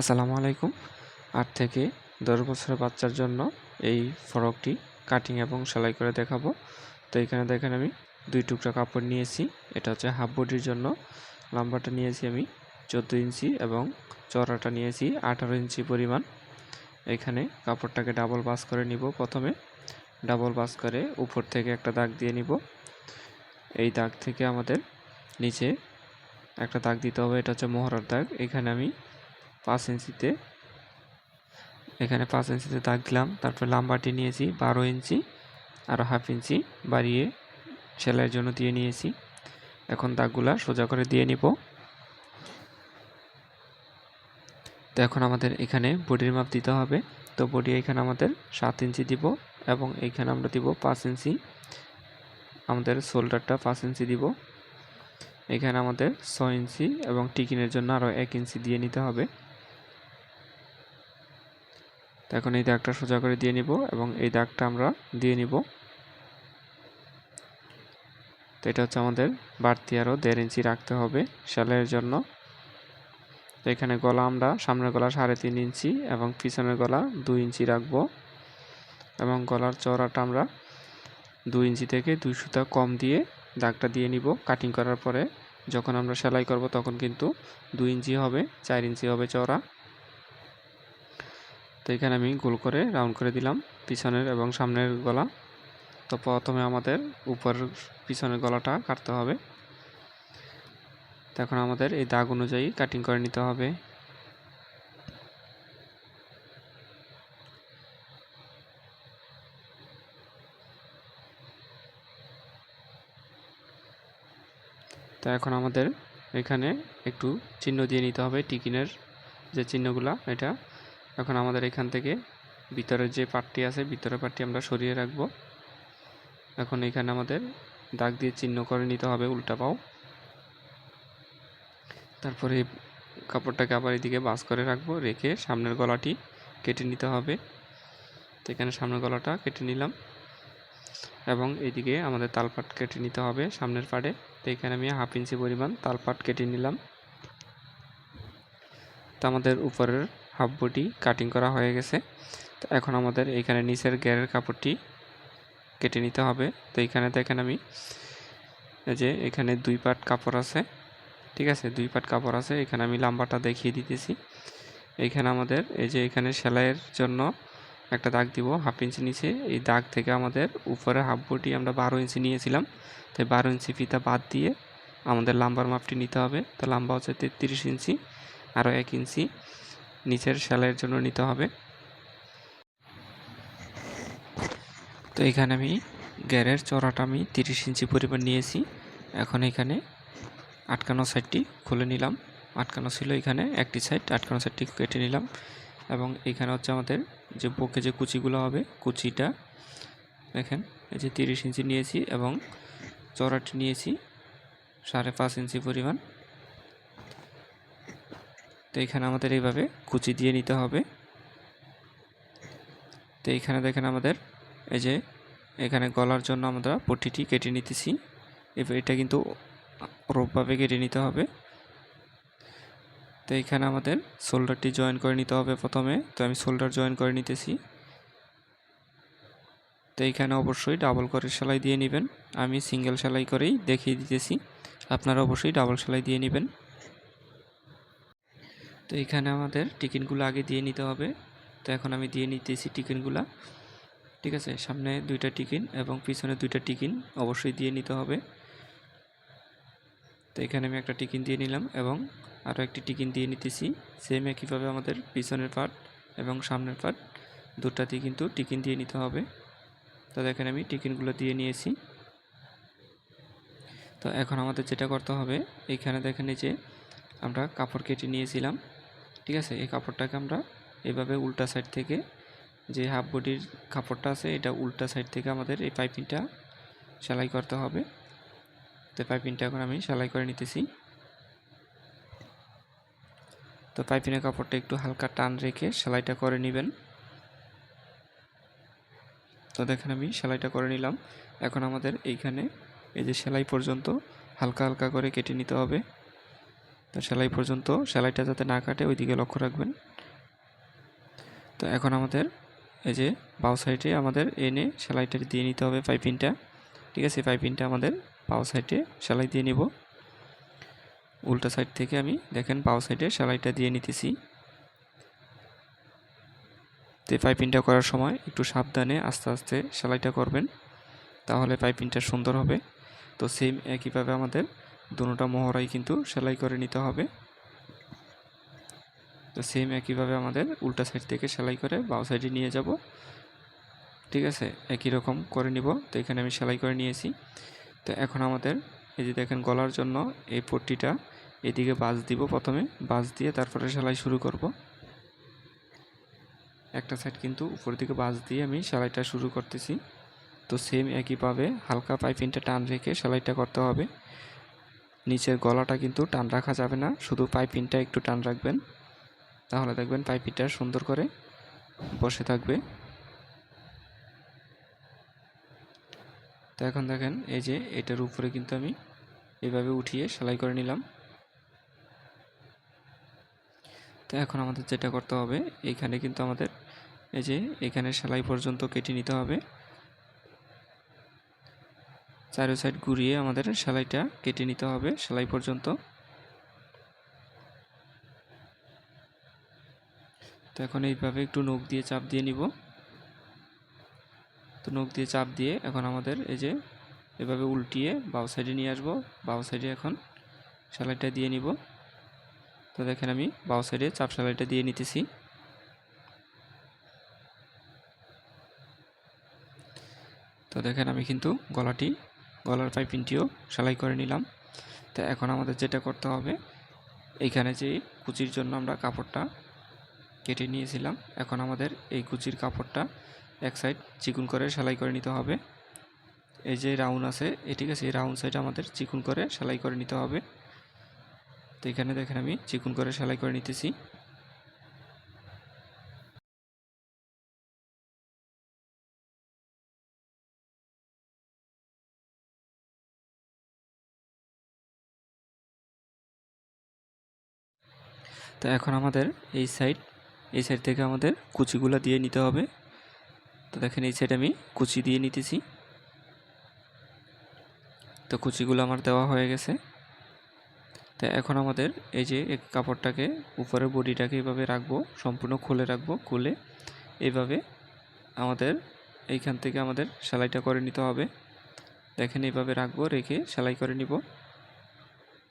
আসসালামু আলাইকুম। আট থেকে দশ বছরের বাচ্চার জন্য এই ফরকটি কাটিং এবং সেলাই করে দেখাবো। তো এখানে দেখেন আমি দুই টুকরা কাপড় নিয়েছি। এটা হচ্ছে হাফ বডির জন্য। লম্বাটা নিয়েছি আমি চোদ্দ ইঞ্চি এবং চড়াটা নিয়েছি আঠারো ইঞ্চি পরিমাণ। এখানে কাপড়টাকে ডাবল বাস করে নিব প্রথমে। ডাবল বাস করে উপর থেকে একটা দাগ দিয়ে নিব। এই দাগ থেকে আমাদের নিচে একটা দাগ দিতে হবে। এটা হচ্ছে মোহরার দাগ। এখানে আমি পাঁচ ইঞ্চিতে। এখানে পাঁচ ইঞ্চিতে দাগ দিলাম, তারপর লাম্বাটি নিয়েছি বারো ইঞ্চি আর হাফ ইঞ্চি বাড়িয়ে সেলাইয়ের জন্য দিয়ে নিয়েছি। এখন দাগগুলা সোজা করে দিয়ে নিব। তো এখন আমাদের এখানে বডির মাপ দিতে হবে। তো বডি এখানে আমাদের সাত ইঞ্চি দিব এবং এইখানে আমরা দিব পাঁচ ইঞ্চি। আমাদের শোল্ডারটা পাঁচ ইঞ্চি দিব। এখানে আমাদের ছয় ইঞ্চি এবং টিকিনের জন্য আরও এক ইঞ্চি দিয়ে নিতে হবে। তো এখন এই দাগটা সোজা করে দিয়ে নিব এবং এই দাগটা আমরা দিয়ে নিব। তো এটা হচ্ছে আমাদের বাড়তি আরও দেড় ইঞ্চি রাখতে হবে সেলাইয়ের জন্য। তো এখানে গলা আমরা সামনের গলা সাড়ে তিন ইঞ্চি এবং পিছনের গলা দুই ইঞ্চি রাখব এবং গলার চওড়াটা আমরা দুই ইঞ্চি থেকে দুই সুতা কম দিয়ে দাগটা দিয়ে নিব। কাটিং করার পরে যখন আমরা সেলাই করব তখন কিন্তু দুই ইঞ্চি হবে, চার ইঞ্চি হবে চওড়া। তো এখানে আমি গোল করে রাউন্ড করে দিলাম পিছনের এবং সামনের গলা। তো প্রথমে আমাদের উপরের পিছনের গলাটা কাটতে হবে। তো এখন আমাদের এই দাগ অনুযায়ী কাটিং করে নিতে হবে। তো এখন আমাদের এখানে একটু চিহ্ন দিয়ে নিতে হবে টিকিনের যে চিহ্নগুলা, এটা। এখন আমাদের এখান থেকে ভিতরের যে পাটটি আছে ভিতরের পাটটি আমরা সরিয়ে রাখব। এখন এখানে আমাদের দাগ দিয়ে চিহ্ন করে নিতে হবে উল্টা পাও। তারপরে কাপড়টাকে আবার এদিকে বাস করে রাখব, রেখে সামনের গলাটি কেটে নিতে হবে। তো এখানে সামনের গলাটা কেটে নিলাম এবং এদিকে আমাদের তালপাট কেটে নিতে হবে সামনের পাড়ে। তো এখানে আমি হাফ ইঞ্চি পরিমাণ তালপাট কেটে নিলাম। তো আমাদের উপরের হাফ বডি কাটিং করা হয়ে গেছে। তো এখন আমাদের এখানে নিচের গ্যারের কাপড়টি কেটে নিতে হবে। তো এখানে দেখেন আমি যে এখানে দুই পাট কাপড় আছে, ঠিক আছে? দুই পাট কাপড় আছে। এখানে আমি লাম্বাটা দেখিয়ে দিতেছি। এখানে আমাদের, এই যে এখানে সেলাইয়ের জন্য একটা দাগ দিব, হাফ ইঞ্চি নিচে। এই দাগ থেকে আমাদের উপরে হাফ বটি আমরা বারো ইঞ্চি নিয়েছিলাম। তো বারো ইঞ্চি ফিতা বাদ দিয়ে আমাদের লাম্বার মাপটি নিতে হবে। তো লাম্বা হচ্ছে তেত্রিশ ইঞ্চি, আরও এক ইঞ্চি। নিচের সেলাইয়ের জন্য নিতে হবে। তো এখানে আমি গ্যারের চড়াটা আমি তিরিশ ইঞ্চি পরিমাণ নিয়েছি। এখন এখানে আটকানো সাইডটি খুলে নিলাম। আটকানো ছিল এখানে একটি সাইড, আটকানো সাইডটি কেটে নিলাম এবং এখানে হচ্ছে আমাদের যে বুকে যে কুচিগুলো হবে, কুচিটা দেখেন, এই যে তিরিশ ইঞ্চি নিয়েছি এবং চড়াটি নিয়েছি সাড়ে পাঁচ ইঞ্চি পরিমাণ। এখানে আমাদের এইভাবে কুচি দিয়ে নিতে হবে। তো এইখানে দেখেন আমাদের, এই যে এখানে গলার জন্য আমরা পট্টিটি কেটে নিতেছি। এবার এটা কিন্তু রোপভাবে কেটে নিতে হবে। তো এখানে আমাদের শোল্ডারটি জয়েন করে নিতে হবে প্রথমে। তো আমি শোল্ডার জয়েন করে নিতেছি। তো এইখানে অবশ্যই ডাবল করে সেলাই দিয়ে নেবেন। আমি সিঙ্গেল সেলাই করেই দেখিয়ে দিতেছি। আপনারা অবশ্যই ডাবল সেলাই দিয়ে নেবেন। তো এখানে আমাদের টিকিনগুলো আগে দিয়ে নিতে হবে। তো এখন আমি দিয়ে নিতেছি টিকিনগুলা ঠিক আছে? সামনে দুইটা টিকিন এবং পিছনে দুইটা টিকিন অবশ্যই দিয়ে নিতে হবে। তো এখানে আমি একটা টিকিন দিয়ে নিলাম এবং আরও একটি টিকিন দিয়ে নিতেছি। সেম একইভাবে আমাদের পিছনের পার্ট এবং সামনের পার্ট দুটাতেই কিন্তু টিকিন দিয়ে নিতে হবে। তো দেখেন আমি টিকিনগুলো দিয়ে নিয়েছি। তো এখন আমাদের যেটা করতে হবে এইখানে দেখেন যে আমরা কাপড় কেটে নিয়েছিলাম। ঠিক আছে? এই কাপড়টাকে আমরা এভাবে উল্টা সাইড থেকে যে হাফ বডির কাপড়টা আছে, এটা উল্টা সাইড থেকে আমাদের এই পাইপিংটা সেলাই করতে হবে। তো পাইপিংটা এখন আমি সেলাই করে নিতেছি। তো পাইপিনের কাপড়টা একটু হালকা টান রেখে সেলাইটা করে নেবেন। তো দেখেন আমি সেলাইটা করে নিলাম। এখন আমাদের এইখানে এই যে সেলাই পর্যন্ত হালকা হালকা করে কেটে নিতে হবে। তো সেলাই পর্যন্ত সেলাইটা যাতে না কাটে ওই দিকে লক্ষ্য রাখবেন। তো এখন আমাদের এই যে বাউ সাইডে আমাদের এনে সেলাইটা দিয়ে নিতে হবে পাইপিংটা। ঠিক আছে, পাইপিংটা আমাদের বাউ সাইডে সেলাই দিয়ে নিব। উল্টা সাইড থেকে আমি দেখেন বাউ সাইডে সেলাইটা দিয়ে নিতেছি। তো পাইপিংটা করার সময় একটু সাবধানে আস্তে আস্তে সেলাইটা করবেন, তাহলে পাইপিংটা সুন্দর হবে। তো সেম একইভাবে আমাদের দুটোটা মোহরাই কিন্তু সেলাই করে নিতে হবে। তো সেম একইভাবে আমাদের উল্টা সাইড থেকে সেলাই করে বাউ সাইডে নিয়ে যাব। ঠিক আছে? একই রকম করে নিব। তো এখানে আমি সেলাই করে নিয়েছি। তো এখন আমাদের এই যে দেখেন গলার জন্য এই পট্টিটা এদিকে বাজ দিব প্রথমে। বাজ দিয়ে তারপরে সেলাই শুরু করব। একটা সাইড কিন্তু উপর দিকে বাজ দিয়ে আমি সেলাইটা শুরু করতেছি। তো সেম একইভাবে হালকা পাইপিংটা টান রেখে সেলাইটা করতে হবে। নিচের গলাটা কিন্তু টান রাখা যাবে না, শুধু পাইপিংটা একটু টান রাখবেন। তাহলে দেখবেন পাইপিংটা সুন্দর করে বসে থাকবে। তো এখন দেখেন, এই যে এটার উপরে কিন্তু আমি এভাবে উঠিয়ে সেলাই করে নিলাম। তো এখন আমাদের যেটা করতে হবে, এখানে কিন্তু আমাদের এই যে এখানে সেলাই পর্যন্ত কেটে নিতে হবে। চারো সাইড ঘুরিয়ে আমাদের সেলাইটা কেটে নিতে হবে সেলাই পর্যন্ত। তো এখন এইভাবে একটু নখ দিয়ে চাপ দিয়ে নিব। তো নখ দিয়ে চাপ দিয়ে এখন আমাদের এই যে এভাবে উল্টিয়ে বাউ সাইডে নিয়ে আসব। বাউ সাইডে এখন সেলাইটা দিয়ে নিব। তো দেখেন আমি বাউ সাইডে চাপ সেলাইটা দিয়ে নিতেছি। তো দেখেন আমি কিন্তু গলাটি গলার পাইপিংটিও সেলাই করে নিলাম। তো এখন আমাদের যেটা করতে হবে এইখানে যে কুচির জন্য আমরা কাপড়টা কেটে নিয়েছিলাম, এখন আমাদের এই কুচির কাপড়টা এক সাইড চিকুন করে সেলাই করে নিতে হবে। এই যে রাউন্ড আছে এ ঠিক আছে, এই রাউন্ড সাইড আমাদের চিকুন করে সেলাই করে নিতে হবে। তো এখানে দেখেন আমি চিকুন করে সেলাই করে নিতেছি। তো এখন আমাদের এই সাইড এই সাইড থেকে আমাদের কুচিগুলো দিয়ে নিতে হবে। তো দেখেন এই সাইড আমি কুচি দিয়ে নিতেছি। তো কুচিগুলো আমার দেওয়া হয়ে গেছে। তো এখন আমাদের এই যে কাপড়টাকে, উপরে বডিটাকে এইভাবে রাখব, সম্পূর্ণ খুলে রাখব, খুলে এইভাবে আমাদের এইখান থেকে আমাদের সেলাইটা করে নিতে হবে। দেখেন এইভাবে রাখব, রেখে সেলাই করে নিব।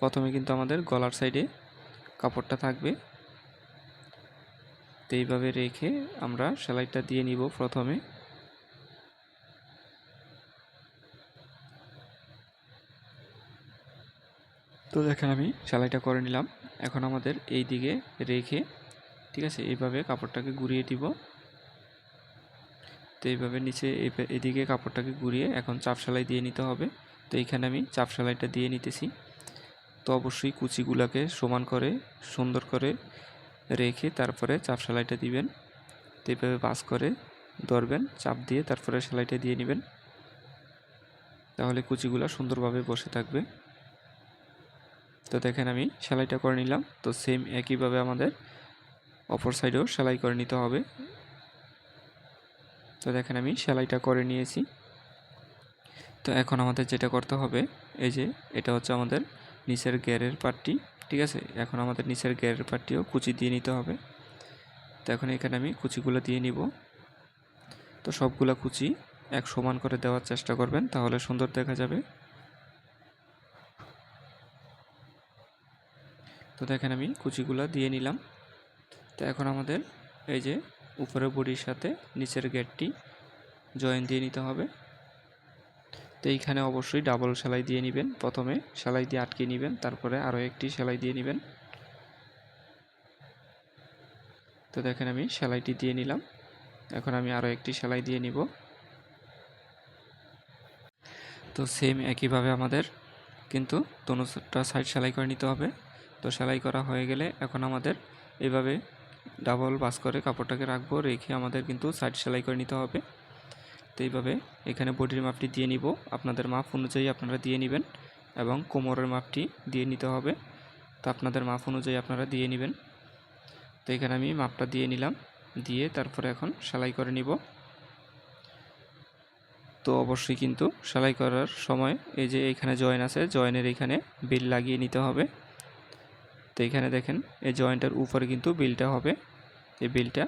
প্রথমে কিন্তু আমাদের গলার সাইডে কাপড়টা থাকবে। তো এইভাবে রেখে আমরা সেলাইটা দিয়ে নিব প্রথমে। তো দেখেন আমি সেলাইটা করে নিলাম। এখন আমাদের এই দিকে রেখে, ঠিক আছে, এইভাবে কাপড়টাকে ঘুরিয়ে দিব। তো এইভাবে নিচে এদিকে কাপড়টাকে ঘুরিয়ে এখন চাপ সেলাই দিয়ে নিতে হবে। তো এইখানে আমি চাপ সেলাইটা দিয়ে নিতেছি। তো অবশ্যই কুচিগুলাকে সমান করে, সুন্দর করে রেখে তারপরে চাপ সেলাইটা দিবেন। তো এইভাবে বাস করে ধরবেন, চাপ দিয়ে তারপরে সেলাইটা দিয়ে নেবেন। তাহলে কুচিগুলো সুন্দরভাবে বসে থাকবে। তো দেখেন আমি সেলাইটা করে নিলাম। তো সেম একইভাবে আমাদের অপর সাইডেও সেলাই করে নিতে হবে। তো দেখেন আমি সেলাইটা করে নিয়েছি। তো এখন আমাদের যেটা করতে হবে, এই যে এটা হচ্ছে আমাদের নিচের গ্যারের পার্টটি ঠিক আছে? এখন আমাদের নিচের গ্যারের পার্টটিও কুচি দিয়ে নিতে হবে। তো এখন এখানে আমি কুচিগুলো দিয়ে নিব। তো সবগুলো কুচি এক সমান করে দেওয়ার চেষ্টা করবেন, তাহলে সুন্দর দেখা যাবে। তো দেখেন আমি কুচিগুলো দিয়ে নিলাম। তো এখন আমাদের এই যে উপরের বডির সাথে নিচের গেটটি জয়েন দিয়ে নিতে হবে। তো এইখানে অবশ্যই ডাবল সেলাই দিয়ে নেবেন। প্রথমে সেলাই দিয়ে আটকে নেবেন, তারপরে আরও একটি সেলাই দিয়ে নেবেন। তো দেখেন আমি সেলাইটি দিয়ে নিলাম। এখন আমি আরও একটি সেলাই দিয়ে নিব। তো সেম একইভাবে আমাদের, কিন্তু দোনোটা সাইড সেলাই করে নিতে হবে। তো সেলাই করা হয়ে গেলে এখন আমাদের এভাবে ডাবল বাস করে কাপড়টাকে রাখব, রেখে আমাদের কিন্তু সাইড সেলাই করে নিতে হবে। তো এইভাবে এখানে বডির মাপটি দিয়ে নিব। আপনাদের মাপ অনুযায়ী আপনারা দিয়ে নেবেন এবং কোমরের মাপটি দিয়ে নিতে হবে। তো আপনাদের মাপ অনুযায়ী আপনারা দিয়ে নেবেন। তো এখানে আমি মাপটা দিয়ে নিলাম। দিয়ে তারপরে এখন সেলাই করে নিব। তো অবশ্যই কিন্তু সেলাই করার সময় এই যে এখানে জয়েন আছে, জয়েনের এখানে বিল লাগিয়ে নিতে হবে। তো এখানে দেখেন, এই জয়েন্টের উপরে কিন্তু বিলটা হবে। এই বিলটা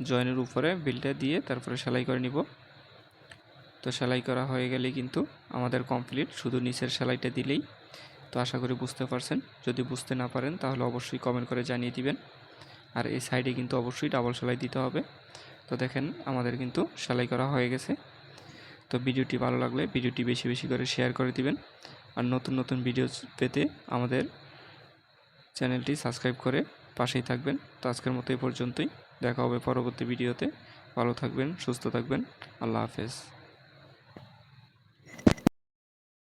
জয়েনের উপরে বিলটা দিয়ে তারপরে সেলাই করে নিব। তো সেলাই করা হয়ে গেলে কিন্তু আমাদের কমপ্লিট। শুধু নিচের সেলাইটা দিলেই। তো আশা করি বুঝতে পারছেন। যদি বুঝতে না পারেন তাহলে অবশ্যই কমেন্ট করে জানিয়ে দিবেন। আর এই সাইডে কিন্তু অবশ্যই ডাবল সেলাই দিতে হবে। তো দেখেন আমাদের কিন্তু সেলাই করা হয়ে গেছে। তো ভিডিওটি ভালো লাগলে ভিডিওটি বেশি বেশি করে শেয়ার করে দিবেন। আর নতুন নতুন ভিডিও পেতে আমাদের চ্যানেলটি সাবস্ক্রাইব করে পাশেই থাকবেন। তো আজকের মতো এই পর্যন্তই। দেখা হবে পরবর্তী ভিডিওতে। ভালো থাকবেন সুস্থ থাকবেন। আল্লাহ হাফেজ।